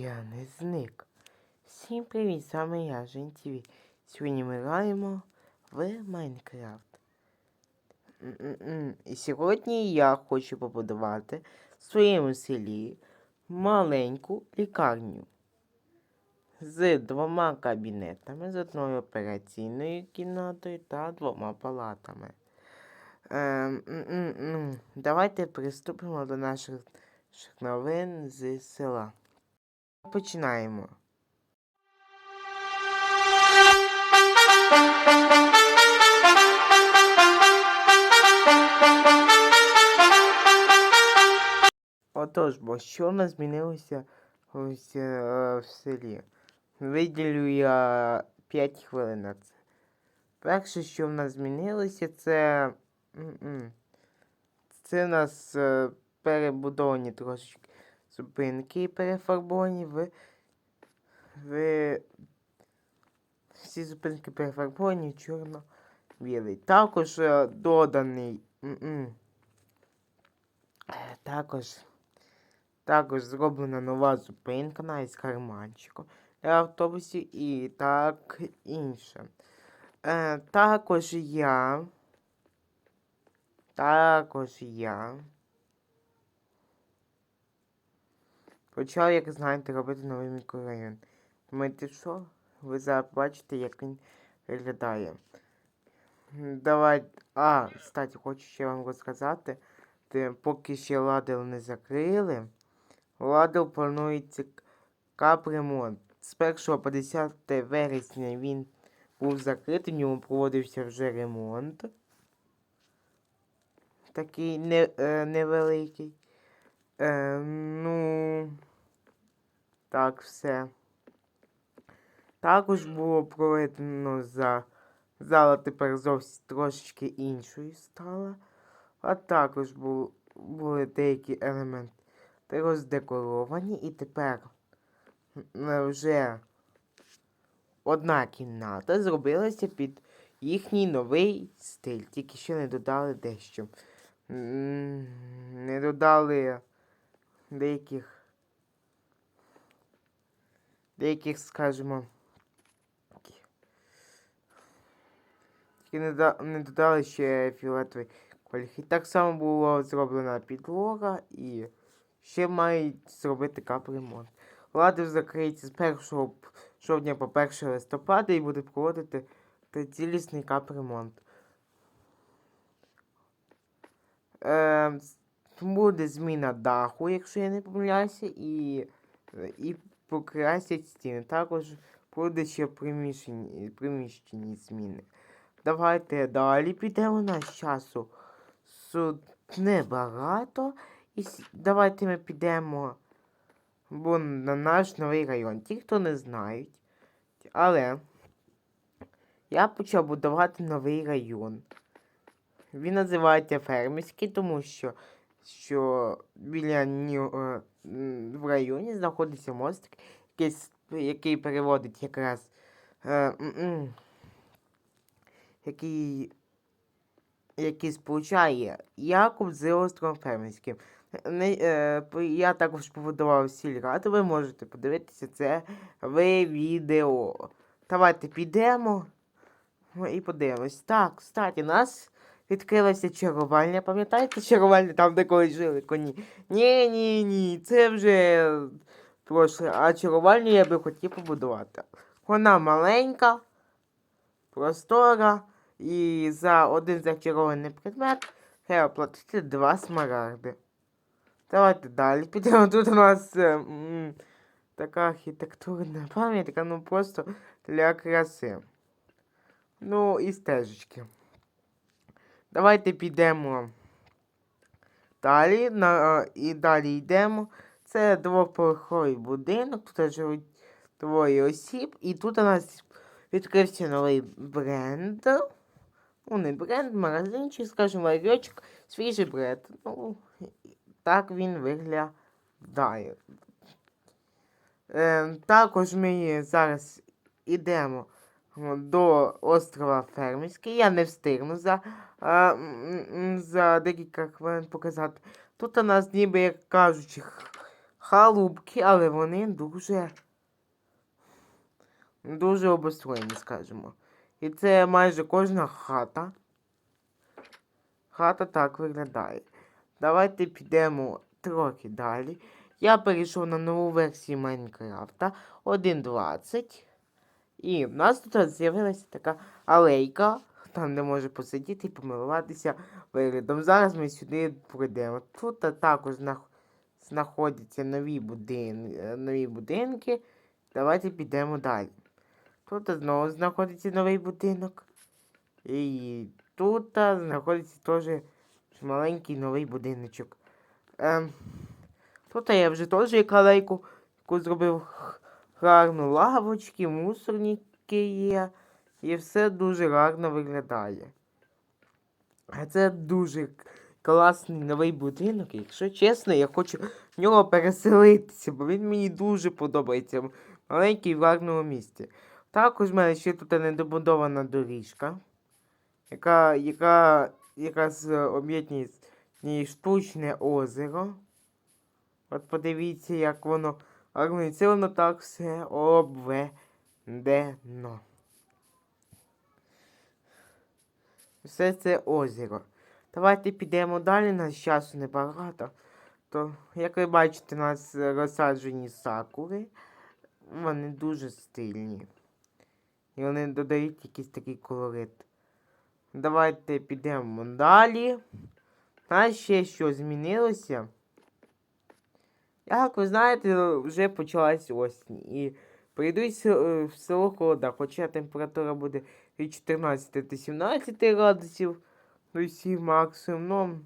Я не зник. Всім привіт, з вами я, Жентіві. Сьогодні ми граємо в Майнкрафт. І сьогодні я хочу побудувати в своєму селі маленьку лікарню з двома кабінетами, з одною операційною кімнатою та двома палатами. Ем. Давайте приступимо до наших новин з села. Починаємо. Отож, бо що в нас змінилося ось е, в селі? Виділю я 5 хвилин на це. Перше, що в нас змінилося, це. Це в нас е, перебудовані трошечки зупинки перефарбовані в. в... Всі зупинки перефарбовані в чорно-білий. Також е, доданий. м-м, е, Також. Також зроблена нова зупинка навіть з карманчиком для автобусів і так інше. Е, також я. Також я. Почав, як знаєте, робити новий мікрорайон. Думаєте, що? Ви зараз бачите, як він виглядає. Давай. А, кстати, хочу ще вам розказати. Те, поки ще ладил не закрили. Ладил планується капремонт. З 1 по 10 вересня він був закритий, в ньому проводився вже ремонт. Такий не, е, невеликий. Е, ну. Так, все. Також було проведено за зала тепер зовсім трошечки іншою стала. А також бу, були деякі елементи роздекоровані і тепер вже одна кімната зробилася під їхній новий стиль. Тільки ще не додали дещо. Не додали деяких. Деяких, скажімо. Тільки не, не додали ще фіолетовий колір. І так само було зроблена підлога і ще мають зробити капремонт. Ладив закриється з 1 жовтня по 1 листопада і буде проводити цілісний капремонт. Е, с- буде зміна даху, якщо я не помиляюся, і, і покрасять стіни. Також буде ще приміщені, приміщені зміни. Давайте далі підемо у нас часу. Небагато. І давайте ми підемо бо на наш новий район. Ті, хто не знають. Але я почав будувати новий район. Він називається фермерський, тому що, що біля нього в районі знаходиться мостик, який, який переводить якраз. Е, який, який сполучає Якуб з островом Фермерським. Не, е, я також побудував сільраду, ви можете подивитися це в відео. Давайте підемо ну, і подивимось. Так, кстати, нас відкрилася чарувальня. Пам'ятаєте чарувальня там, де колись жили коні? Ні, ні, ні, це вже прошле. А чарувальню я би хотів побудувати. Вона маленька, простора, і за один зачарований предмет треба платити два смарагди. Давайте далі підемо. Тут у нас е, м, така архітектурна пам'ятка, ну просто для краси. Ну і стежечки. Давайте підемо далі. На, е, і далі йдемо. Це двоповерховий будинок, тут живуть двоє осіб. І тут у нас відкрився новий бренд. Ну, не бренд, магазинчик, скажімо, ларьочок, свіжий бренд. Ну, так він виглядає. Е, також ми зараз йдемо до острова Фермерський. Я не встигну за, а, за декілька хвилин показати. Тут у нас ніби, як кажучи, халупки, але вони дуже. Дуже обустроєні, скажімо. І це майже кожна хата. Хата так виглядає. Давайте підемо трохи далі. Я перейшов на нову версію Майнкрафта 1.20. І в нас тут з'явилася така алейка, там де може посидіти і помилуватися виглядом. Зараз ми сюди пройдемо. Тут також знах- знаходяться нові, будин... е, нові будинки. Давайте підемо далі. Тут знову знаходиться новий будинок. І тут знаходиться теж маленький новий будиночок. Ем, тут я вже теж калейку яку зробив гарну лавочки, мусорники є. І все дуже гарно виглядає. А це дуже класний новий будинок. Якщо чесно, я хочу в нього переселитися, бо він мені дуже подобається. В гарному місці. Також в мене ще тут недобудована доріжка, яка, яка, яка з об'єднує штучне озеро. От подивіться, як воно. Це воно так все обведено. Все це озеро. Давайте підемо далі, нас часу небагато. То, як ви бачите, у нас розсаджені сакури. Вони дуже стильні. І вони додають якийсь такий колорит. Давайте підемо далі. А ще що змінилося. Як ви знаєте, вже почалась осінь. І прийдуть в село холода, хоча температура буде від 14 до 17 градусів до 7 максимум. Ну,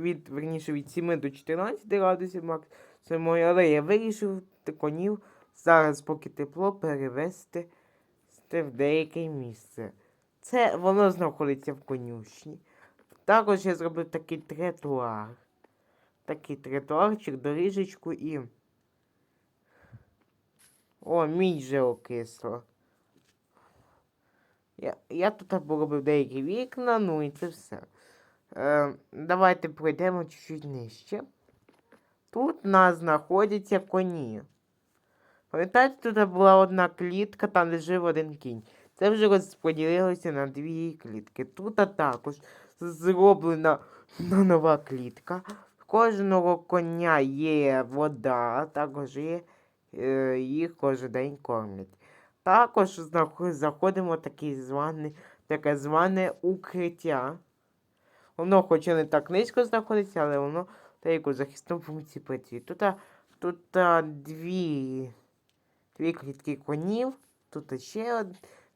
від, верніше, від 7 до 14 градусів максимум. Але я вирішив конів зараз, поки тепло, перевести в деяке місце. Це воно знаходиться в конюшні. Також я зробив такий тротуар. Такий тротуарчик, доріжечку і. О, мій вже окисло. Я, тут поробив деякі вікна, ну і це все. Е, давайте пройдемо чуть-чуть нижче. Тут у нас знаходяться коні. Пам'ятаєте, тут була одна клітка, там де жив один кінь. Це вже розподілилося на дві клітки. Тут також зроблена нова клітка. В кожного коня є вода, також є, е, їх кожен день кормлять. Також знаход- заходимо в такий званий, таке зване укриття. Воно хоч і не так низько знаходиться, але воно деяку захисну функцію працює. Тут, тут дві, дві клітки конів, тут ще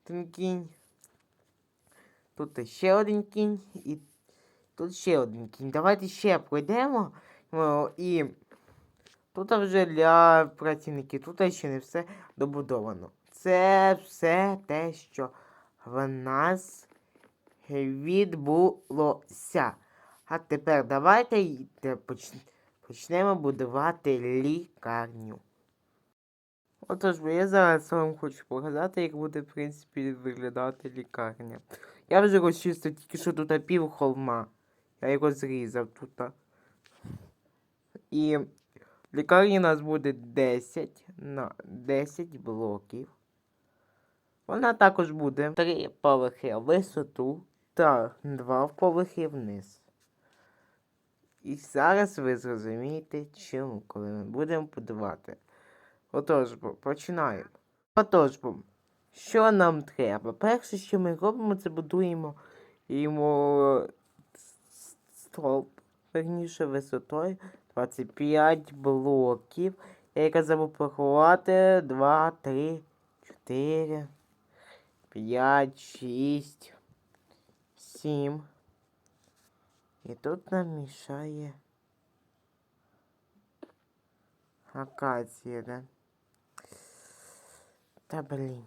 один кінь. Тут ще один кінь і тут ще один кінь. Давайте ще пройдемо. І тут вже для працівників, тут ще не все добудовано. Це все те, що в нас відбулося. А тепер давайте почнемо будувати лікарню. Отож, бо я зараз вам хочу показати, як буде, в принципі, виглядати лікарня. Я вже розчистив тільки що тут пів холма. Я його зрізав тут. І лікарні у нас буде 10 на 10 блоків. Вона також буде 3 поверхи висоту та 2 поверхи вниз. І зараз ви зрозумієте, чому, коли ми будемо будувати. Отож, бо, починаємо. Отож, що нам треба? Перше, що ми робимо, це будуємо йому с- стовп, верніше, висотою 25 блоків. Я яка забув порахувати 2, 3, 4, 5, 6, 7. І тут нам мішає акація, да? Та блін.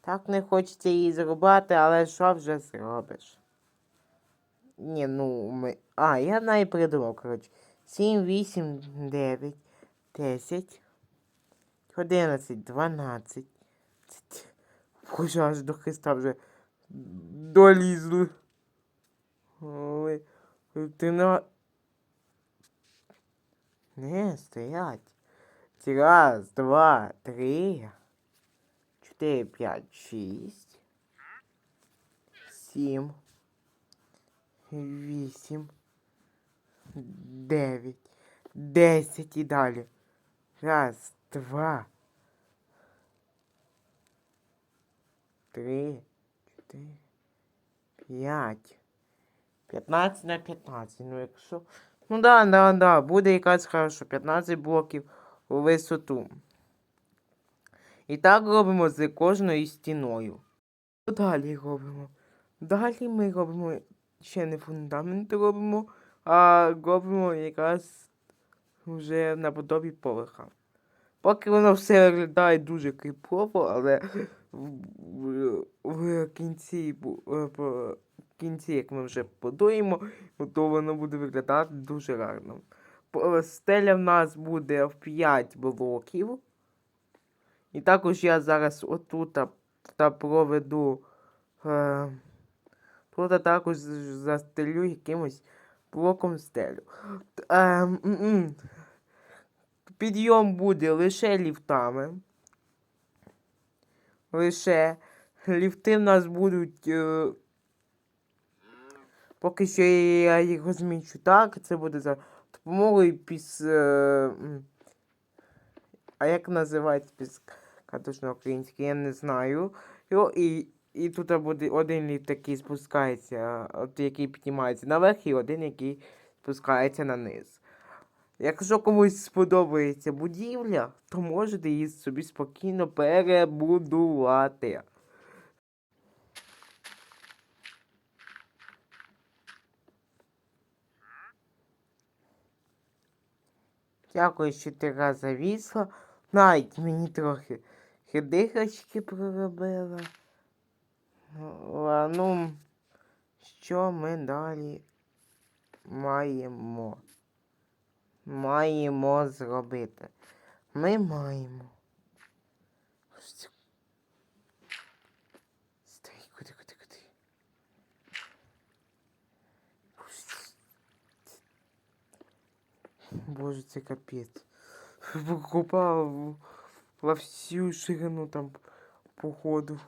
Так не хочеться її зрубати, але що вже зробиш? Ні, ну ми. А, я навіть придумав, коротше. 7, 8, 9, 10, 11, 12. Боже, аж до Христа вже долізли. Ой, ти на. Не, стоять. Раз, два, три, чотири, п'ять, шість, сім, вісім, дев'ять, десять і далі. Раз, два, три, чотири, п'ять. 15 на 15. Ну, якщо. Ну да, да, да, буде якась хорошо. 15 блоків у висоту. І так робимо з кожною стіною. Далі робимо. Далі ми робимо ще не фундамент робимо, а робимо якраз вже наподобі поверха. Поки воно все виглядає дуже кріпово, але в, кінці, е, в кінці, як ми вже подуємо, то воно буде виглядати дуже гарно. Стеля в нас буде в 5 блоків. І також я зараз отут та, проведу. Е, тут також застелю якимось блоком стелю. Е. Підйом буде лише ліфтами. Лише ліфти в нас будуть. Е, поки що я їх розмічу так. Це буде за допомогою піс. Е, а як називається піскатуш на українській, я не знаю. Йо, і, і тут буде один ліфт, який спускається, от який піднімається наверх, і один, який спускається на низ. Якщо комусь сподобається будівля, то можете її собі спокійно перебудувати. Дякую, що ти раз завісла. Навіть мені трохи хидихачки проробила. Ну, а, Ну, що ми далі маємо? Маємо зробити. Ми маємо. Куди, куди, куди. Боже, це капець. Покупав во всю ширину там походу.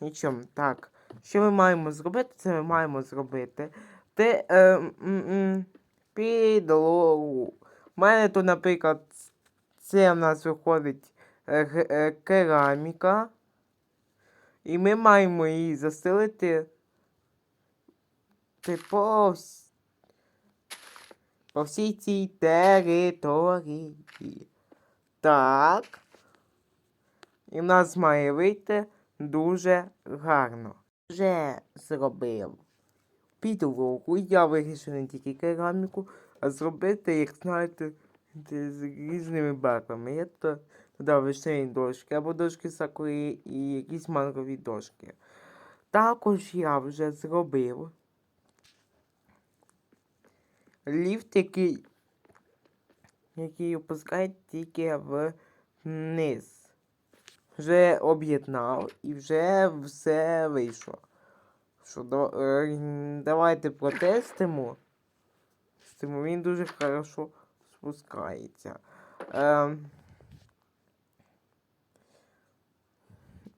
Нічого, так. Що ми маємо зробити? Це ми маємо зробити. Те е, підлогу. У мене тут, наприклад, це в нас виходить е, е, кераміка. І ми маємо її застелити типу, по, по всій цій території. Так. І в нас має вийти дуже гарно. Вже зробив підлогу. Я вирішив не тільки кераміку, а зробити, як знаєте, з різними барвами. Я то додав вишневі дошки або дошки сакури і якісь мангові дошки. Також я вже зробив ліфт, який, який опускає тільки вниз. Вже об'єднав і вже все вийшло. Що е, давайте протестимо. Стимо, він дуже хорошо спускається. Ем,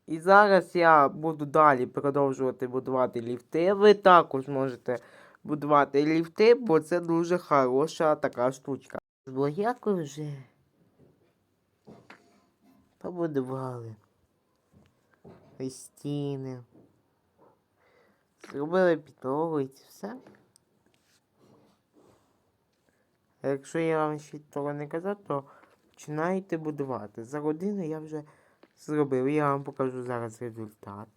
і зараз я буду далі продовжувати будувати ліфти. Ви також можете будувати ліфти, бо це дуже хороша така штучка. Бо як ви вже побудували стіни. Зробили підлогу все. А Якщо я вам ще того не казав, то починайте будувати. За годину я вже зробив. Я вам покажу зараз результат.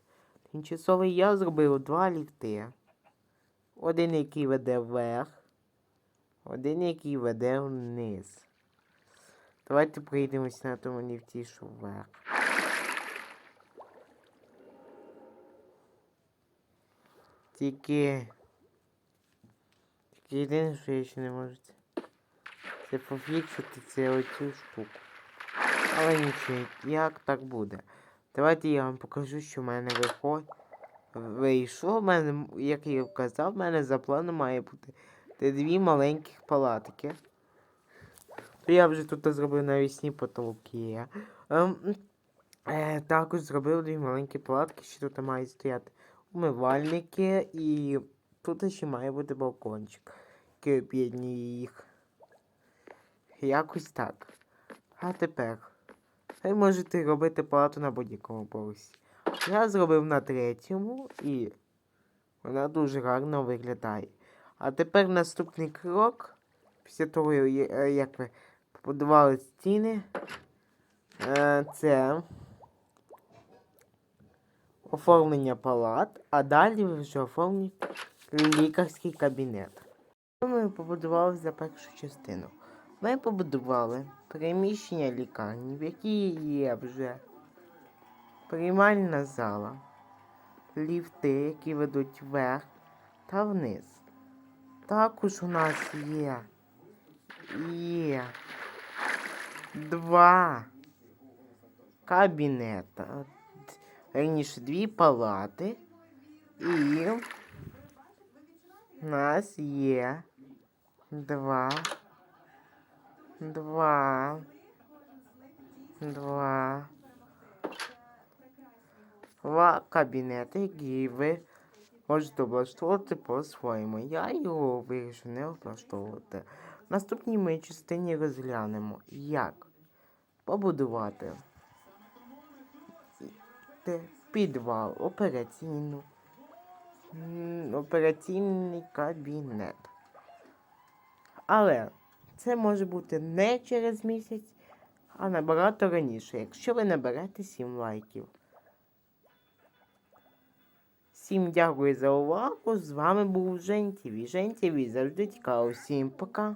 Тимчасовий я зробив два ліфти. Один, який веде вверх, один, який веде вниз. Давайте прийдемось на тому ліфті, що вверх. Тільки. Тільки єдине, що я ще не можу. Це, це пофіксити це оцю штуку. Але нічого, як так буде. Давайте я вам покажу, що в мене виходить. Вийшло, в мене, як я казав, в мене за планом має бути дві маленьких палатки. Я вже тут зробив навісні потолки. Ем, е, також зробив дві маленькі палатки, що тут мають стояти умивальники і тут ще має бути балкончик, який об'єднує їх. Якось так. А тепер ви можете робити палату на будь-якому поверсі. Я зробив на третьому і вона дуже гарно виглядає. А тепер наступний крок, після того, е, як ви побудували стіни, е, це оформлення палат, а далі вже оформлюєте лікарський кабінет. Ми побудували за першу частину. Ми побудували приміщення лікарні, в якій є вже приймальна зала, ліфти, які ведуть вверх та вниз. Також у нас є, є два кабінета, раніше дві палати, і у нас є два, два, два, два кабінети, які ви можете облаштовувати по-своєму. Я його вирішив не облаштовувати. В наступній ми частині розглянемо, як побудувати те- підвал, операційну, операційний кабінет. Але це може бути не через місяць, а набагато раніше, якщо ви наберете 7 лайків. Всім дякую за увагу. З вами був Жень ТВ. Жень ТВ завжди цікаво. Всім пока.